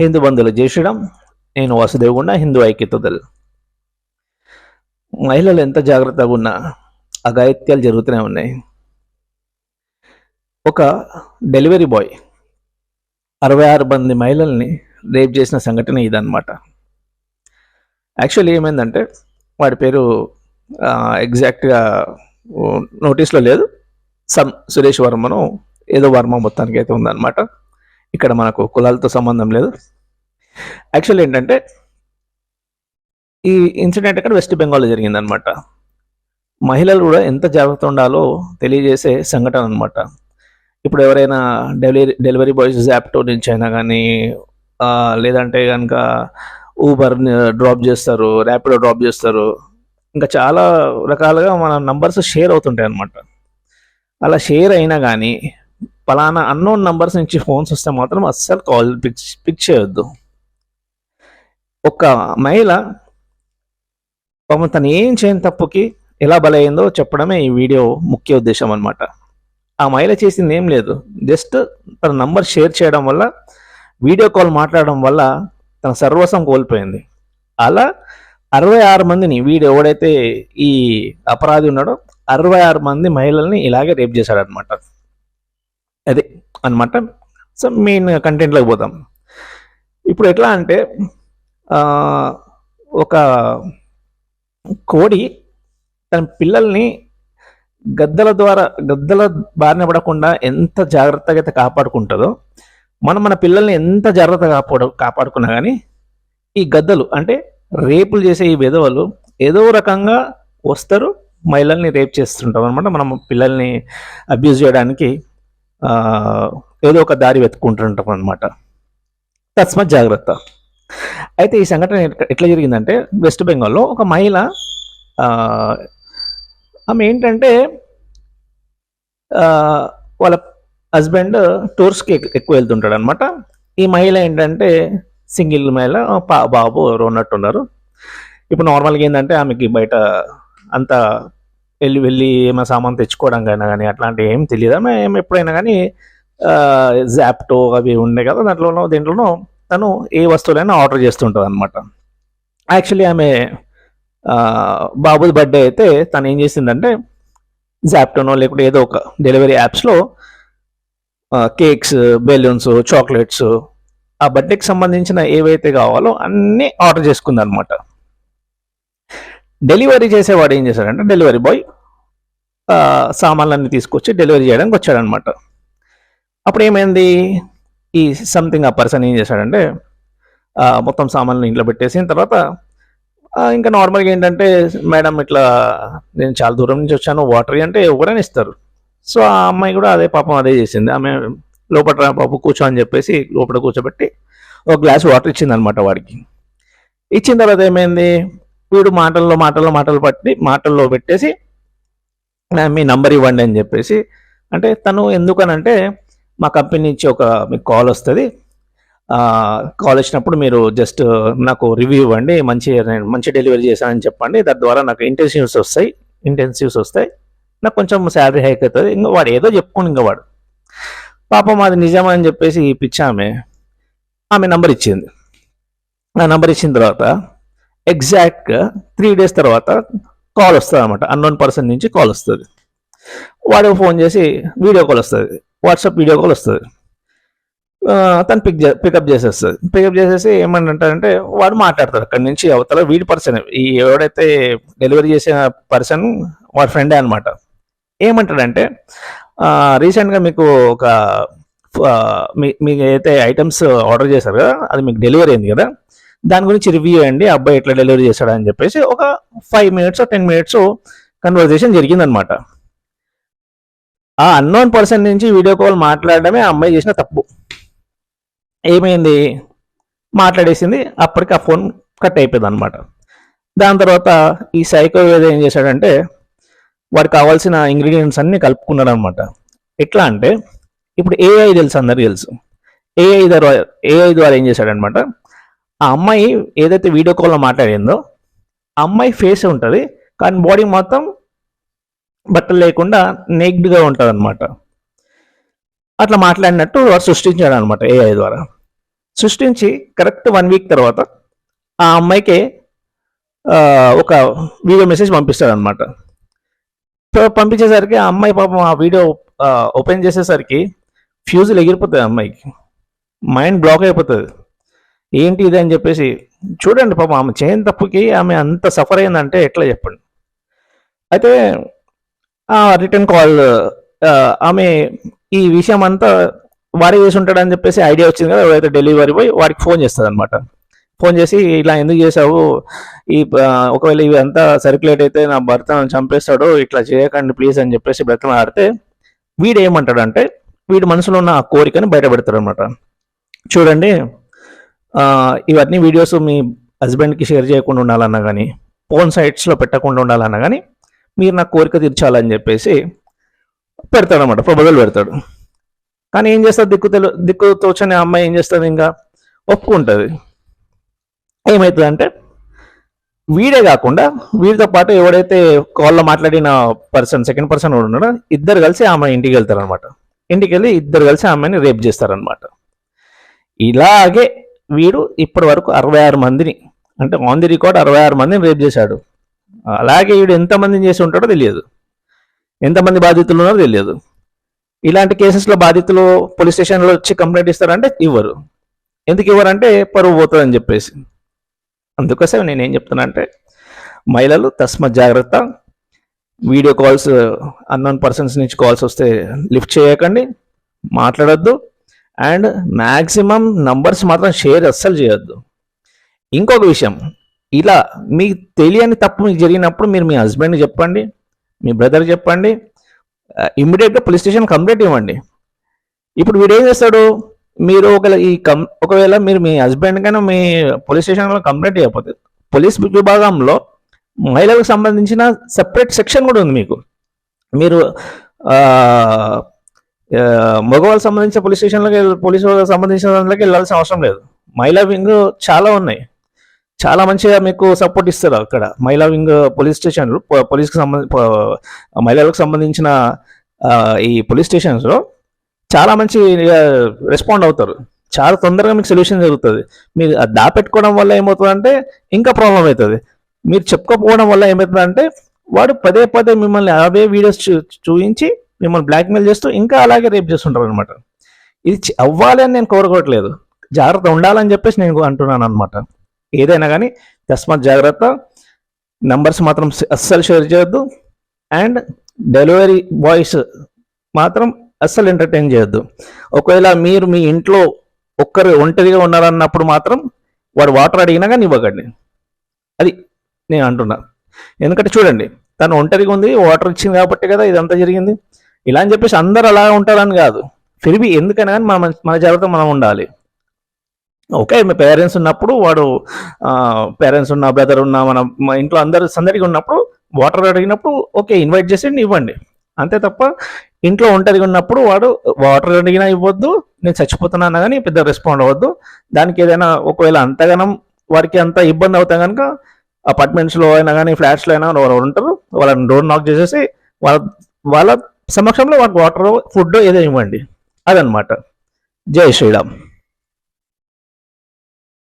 హిందూ బంధువులు చేసడం నేను వాసుదేవగుండ హిందూ ఐక్యతదల్. మహిళలు ఎంత జాగ్రత్తగా ఉన్నా అఘాయిత్యాలు జరుగుతూనే ఉన్నాయి. ఒక డెలివరీ బాయ్ అరవై ఆరు మంది మహిళల్ని రేప్ చేసిన సంఘటన ఇదన్నమాట. యాక్చువల్లీ ఏమైందంటే వాడి పేరు ఎగ్జాక్ట్గా నోటీస్లో లేదు. సమ్ సురేష్ వర్మను ఏదో వర్మ మొత్తానికి అయితే ఉందన్నమాట. ఇక్కడ మనకు కులాలతో సంబంధం లేదు. యాక్చువల్ ఏంటంటే ఈ ఇన్సిడెంట్ అక్కడ వెస్ట్ బెంగాల్లో జరిగిందనమాట మహిళలు కూడా ఎంత జాగ్రత్త ఉండాలో తెలియజేసే సంఘటన అనమాట ఇప్పుడు ఎవరైనా డెలివరీ డెలివరీ బాయ్స్ జాప్టో నుంచి అయినా కానీ లేదంటే కనుక ఊబర్ డ్రాప్ చేస్తారు ర్యాపిడో డ్రాప్ చేస్తారు. ఇంకా చాలా రకాలుగా మన నంబర్స్ షేర్ అవుతుంటాయి అనమాట అలా షేర్ అయినా కానీ పలానా అన్నోన్ నంబర్స్ నుంచి ఫోన్స్ వస్తే మాత్రం అస్సలు కాల్ పిక్ పిక్ చేయొద్దు. ఒక మహిళ పాపం తను ఏం చేయని తప్పుకి ఎలా బలైందో చెప్పడమే ఈ వీడియో ముఖ్య ఉద్దేశం అనమాట ఆ మహిళ చేసింది ఏం లేదు. జస్ట్ తన నంబర్ షేర్ చేయడం వల్ల వీడియో కాల్ మాట్లాడడం వల్ల తన సర్వస్వం కోల్పోయింది. అలా అరవై ఆరు మందిని వీడు ఎవడైతే ఈ అపరాధి ఉన్నాడో అరవై ఆరు మంది మహిళల్ని ఇలాగే రేప్ చేశాడనమాట అదే అనమాట సో మెయిన్ కంటెంట్లోకి పోతాం ఇప్పుడు ఎట్లా అంటే ఒక కోడి తన పిల్లల్ని గద్దల ద్వారా గద్దల బారిన పడకుండా ఎంత జాగ్రత్తగా అయితే కాపాడుకుంటుందో మనం మన పిల్లల్ని ఎంత జాగ్రత్తగా కాపాడు కాపాడుకున్నా కానీ ఈ గద్దలు అంటే రేపులు చేసే ఈ విధవలు ఏదో రకంగా వస్తారు మహిళల్ని రేప్ చేస్తుంటాం అనమాట మనం పిల్లల్ని అబ్యూజ్ చేయడానికి ఏదో ఒక దారి వెతుక్కుంటుంటాం అనమాట తస్మత్ జాగ్రత్త. అయితే ఈ సంఘటన ఎట్లా జరిగిందంటే వెస్ట్ బెంగాల్లో ఒక మహిళ ఆమె ఏంటంటే వాళ్ళ హస్బెండ్ టూర్స్కి ఎక్కువ వెళ్తుంటాడు అనమాట ఈ మహిళ ఏంటంటే సింగిల్ మహిళ బాబు ఎవరు ఉన్నట్టున్నారు ఇప్పుడు నార్మల్గా ఏంటంటే ఆమెకి బయట అంత వెళ్ళి వెళ్ళి ఏమైనా సామాన్ తెచ్చుకోవడం కానీ కానీ అట్లాంటివి ఏం తెలియదు? ఆమె ఎప్పుడైనా కానీ జాప్టో అవి ఉన్నాయి కదా దాంట్లోనో దీంట్లోనో తను ఏ వస్తువులైనా ఆర్డర్ చేస్తుంటుంది అనమాట యాక్చువల్లీ ఆమె బాబు బర్త్డే అయితే తను ఏం చేసిందంటే జాప్టోనో లేకుంటే ఏదో ఒక డెలివరీ యాప్స్లో కేక్స్ బెలూన్స్ చాక్లెట్స్ ఆ బర్త్డేకి సంబంధించిన ఏవైతే కావాలో అన్నీ ఆర్డర్ చేసుకుంది అనమాట డెలివరీ చేసేవాడు ఏం చేశాడంటే డెలివరీ బాయ్ సామాన్లన్నీ తీసుకొచ్చి డెలివరీ చేయడానికి వచ్చాడనమాట అప్పుడు ఏమైంది? ఈ సంథింగ్ ఆ పర్సన్ ఏం చేశాడంటే మొత్తం సామాన్లు ఇంట్లో పెట్టేసిన తర్వాత ఇంకా నార్మల్గా ఏంటంటే మేడం ఇట్లా నేను చాలా దూరం నుంచి వచ్చాను వాటర్ అంటే ఎవరైనా ఇస్తారు. సో ఆ అమ్మాయి కూడా అదే పాపం అదే చేసింది. ఆమె లోపల రా కూర్చో అని చెప్పేసి లోపల కూర్చోబెట్టి ఒక గ్లాస్ వాటర్ ఇచ్చింది అనమాట వాడికి. ఇచ్చిన తర్వాత ఏమైంది? వీడు మాటల్లో మాటల్లో మాటలు పట్టి మాటల్లో పెట్టేసి మీ నంబర్ ఇవ్వండి అని చెప్పేసి అంటే తను ఎందుకనంటే మా కంపెనీ నుంచి ఒక మీకు కాల్ వస్తుంది. కాల్ వచ్చినప్పుడు మీరు జస్ట్ నాకు రివ్యూ ఇవ్వండి మంచి మంచి డెలివరీ చేశానని చెప్పండి. దాని ద్వారా నాకు ఇంటెన్సివ్స్ వస్తాయి ఇంటెన్సివ్స్ వస్తాయి. నాకు కొంచెం శాలరీ హైక్ అవుతుంది. ఇంకా వాడు ఏదో చెప్పుకోండి ఇంకా వాడు. పాపం అది నిజమా అని చెప్పేసి ఈ పిచ్చి ఆమె ఆమె నంబర్ ఇచ్చింది. ఆ నంబర్ ఇచ్చిన తర్వాత ఎగ్జాక్ట్గా త్రీ డేస్ తర్వాత కాల్ వస్తుంది అనమాట అన్నోన్ పర్సన్ నుంచి కాల్ వస్తుంది. వాడు ఫోన్ చేసి వీడియో కాల్ వస్తుంది. వాట్సాప్ వీడియో కాల్ వస్తుంది. తను పిక్ పికప్ చేసేస్తుంది. పికప్ చేసేసి ఏమని అంటారంటే వాడు మాట్లాడతాడు అక్కడి నుంచి అవతల వీడి పర్సన్ ఈ ఎవడైతే డెలివరీ చేసిన పర్సన్ వాడి ఫ్రెండే అనమాట ఏమంటాడంటే రీసెంట్గా మీకు ఒక మీ మీకు అయితే ఐటమ్స్ ఆర్డర్ చేశారు కదా అది మీకు డెలివరీ అయింది కదా దాని గురించి రివ్యూ అండి అబ్బాయి ఎట్లా డెలివరీ చేశాడని చెప్పేసి ఒక five minutes ten minutes conversation జరిగిందనమాట. ఆ అన్నోన్ పర్సన్ నుంచి వీడియో కాల్ మాట్లాడడమే ఆ అమ్మాయి చేసిన తప్పు. ఏమైంది? మాట్లాడేసింది అప్పటికి ఆ ఫోన్ కట్ అయిపోయింది అనమాట దాని తర్వాత ఈ సైకో ఏం చేశాడంటే వాడికి కావాల్సిన ఇంగ్రీడియంట్స్ అన్ని కలుపుకున్నాడు అనమాట ఎట్లా అంటే ఇప్పుడు ఏఐ తెలుసు అందరికి తెలుసు. ఏఐ ద్వారా ఏఐ ద్వారా ఏం చేశాడనమాట? ఆ అమ్మాయి ఏదైతే వీడియో కాల్లో మాట్లాడిందో ఆ అమ్మాయి ఫేస్ ఉంటుంది కానీ బాడీ మొత్తం బట్టలు లేకుండా నేక్డ్గా ఉంటుంది అనమాట అట్లా మాట్లాడినట్టు వాడు సృష్టించాడు అనమాట ఏఐ ద్వారా. సృష్టించి కరెక్ట్ వన్ వీక్ తర్వాత ఆ అమ్మాయికి ఒక వీడియో మెసేజ్ పంపిస్తాడు అనమాట పంపించేసరికి ఆ అమ్మాయి పాపం ఆ వీడియో ఓపెన్ చేసేసరికి ఫ్యూజులు ఎగిరిపోతుంది అమ్మాయికి. మైండ్ బ్లాక్ అయిపోతుంది. ఏంటి ఇది అని చెప్పేసి చూడండి పాపం ఆమె చేయని తప్పుకి ఆమె అంత సఫర్ అయిందంటే ఎట్లా చెప్పండి? అయితే రిటర్న్ కాల్ ఆమె ఈ విషయం అంతా వాడే చేసి ఉంటాడని చెప్పేసి ఐడియా వచ్చింది కదా ఎవరైతే డెలివరీ పోయి వాడికి ఫోన్ చేస్తుంది అనమాట ఫోన్ చేసి ఇలా ఎందుకు చేసావు ఈ ఒకవేళ ఇవి అంతా సర్క్యులేట్ అయితే నా భర్త చంపేస్తాడు ఇట్లా చేయకండి ప్లీజ్ అని చెప్పేసి బ్రతమ ఆడితే వీడు ఏమంటాడంటే వీడి మనసులో ఉన్న ఆ కోరికని బయట పెడతాడు అనమాట చూడండి ఇవన్నీ వీడియోస్ మీ హస్బెండ్కి షేర్ చేయకుండా ఉండాలన్నా కానీ ఫోన్ సైట్స్లో పెట్టకుండా ఉండాలన్నా కానీ మీరు నా కోరిక తీర్చాలని చెప్పేసి పెడతాడనమాట ప్రబోజల్ పెడతాడు. కానీ ఏం చేస్తారు దిక్కు తెలు దిక్కు తోచని అమ్మాయి ఏం చేస్తుంది ఇంకా? ఒప్పుకుంటుంది. ఏమవుతుంది అంటే వీడే కాకుండా వీడితో పాటు ఎవడైతే కాల్లో మాట్లాడిన పర్సన్ సెకండ్ పర్సన్ ఉన్నాడో ఇద్దరు కలిసి ఆమె ఇంటికి వెళ్తారనమాట ఇంటికి వెళ్ళి ఇద్దరు కలిసి ఆమెని రేప్ చేస్తారనమాట ఇలాగే వీడు ఇప్పటి వరకు అరవై ఆరు మందిని అంటే ఆన్ ది రికార్డ్ అరవై ఆరు మందిని రేప్ చేశాడు. అలాగే వీడు ఎంతమందిని చేసి ఉంటాడో తెలియదు. ఎంతమంది బాధితులు ఉన్నారో తెలియదు. ఇలాంటి కేసెస్లో బాధితులు పోలీస్ స్టేషన్లో వచ్చి కంప్లైంట్ ఇస్తారంటే ఇవ్వరు. ఎందుకు ఇవ్వరంటే పరువు పోతుందని చెప్పేసి. అందుకోసం నేను ఏం చెప్తున్నా అంటే మహిళలు తస్మత్ జాగ్రత్త. వీడియో కాల్స్ అన్నోన్ పర్సన్స్ నుంచి కాల్స్ వస్తే లిఫ్ట్ చేయకండి. మాట్లాడద్దు. అండ్ మ్యాక్సిమం నంబర్స్ మాత్రం షేర్ అస్సలు చేయొద్దు. ఇంకొక విషయం ఇలా మీకు తెలియని తప్పు మీకు జరిగినప్పుడు మీరు మీ హస్బెండ్కి చెప్పండి మీ బ్రదర్ చెప్పండి ఇమ్మీడియట్గా పోలీస్ స్టేషన్ కంప్లైంట్ ఇవ్వండి. ఇప్పుడు వీడు ఏం చేస్తాడు మీరు ఒకవేళ ఈ కం ఒకవేళ మీరు మీ హస్బెండ్ కన్నా మీ పోలీస్ స్టేషన్లో కంప్లైంట్ చేయకపోతే పోలీస్ విభాగంలో మహిళలకు సంబంధించిన సెపరేట్ సెక్షన్ కూడా ఉంది మీకు. మీరు మగవాళ్ళకి సంబంధించిన పోలీస్ స్టేషన్లకి పోలీస్ వాళ్ళకి సంబంధించిన దాంట్లోకి వెళ్ళాల్సిన అవసరం లేదు. మహిళా వింగ్ చాలా ఉన్నాయి. చాలా మంచిగా మీకు సపోర్ట్ ఇస్తారు అక్కడ. మహిళా వింగ్ పోలీస్ స్టేషన్లు పోలీస్కి సంబంధించి మహిళలకు సంబంధించిన ఈ పోలీస్ స్టేషన్స్లో చాలా మంచి రెస్పాండ్ అవుతారు. చాలా తొందరగా మీకు సొల్యూషన్ జరుగుతుంది. మీరు అది దాపెట్టుకోవడం వల్ల ఏమవుతుందంటే ఇంకా ప్రాబ్లం అవుతుంది. మీరు చెప్పుకోకపోవడం వల్ల ఏమవుతుందంటే వాడు పదే పదే మిమ్మల్ని అవే వీడియోస్ చూ చూపించి మిమ్మల్ని బ్లాక్మెయిల్ చేస్తూ ఇంకా అలాగే రేప్ చేస్తుంటారు అనమాట ఇది అవ్వాలి అని నేను కోరుకోవట్లేదు. జాగ్రత్త ఉండాలని చెప్పేసి నేను అంటున్నాను అనమాట ఏదైనా కానీ తస్మాత్ జాగ్రత్త. నంబర్స్ మాత్రం అస్సలు షేర్ చేయొద్దు. అండ్ డెలివరీ బాయ్స్ మాత్రం అస్సలు ఎంటర్టైన్ చేయొద్దు. ఒకవేళ మీరు మీ ఇంట్లో ఒక్కరు ఒంటరిగా ఉన్నారన్నప్పుడు మాత్రం వాడు వాటర్ అడిగినా కానీ ఇవ్వకండి. అది నేను అంటున్నా. ఎందుకంటే చూడండి తను ఒంటరిగా ఉంది వాటర్ ఇచ్చింది కాబట్టి కదా ఇదంతా జరిగింది. ఇలా అని చెప్పేసి అందరు అలా ఉంటారని కాదు. ఫిరిబి ఎందుకైనా కానీ మన మన జాగ్రత్త మనం ఉండాలి. ఓకే మీ పేరెంట్స్ ఉన్నప్పుడు వాడు పేరెంట్స్ ఉన్న బ్రదర్ ఉన్న మన ఇంట్లో అందరు సందడిగా ఉన్నప్పుడు వాటర్ అడిగినప్పుడు ఓకే ఇన్వైట్ చేసి ఇవ్వండి. అంతే తప్ప ఇంట్లో ఒంటరిగా ఉన్నప్పుడు వాడు వాటర్ అడిగినా ఇవ్వద్దు నేను చచ్చిపోతున్నాను కానీ పెద్ద రెస్పాండ్ అవ్వద్దు. దానికి ఏదైనా ఒకవేళ అంతగానం వారికి అంత ఇబ్బంది అవుతా కనుక అపార్ట్మెంట్స్లో అయినా కానీ ఫ్లాట్స్లో అయినా వాళ్ళు ఉంటారు వాళ్ళని డోర్ నాక్ చేసేసి వాళ్ళ వాళ్ళ సమక్షంలో వాళ్ళకి వాటర్ ఫుడ్ ఏదో ఇవ్వండి. అదనమాట జై శ్రీరామ్.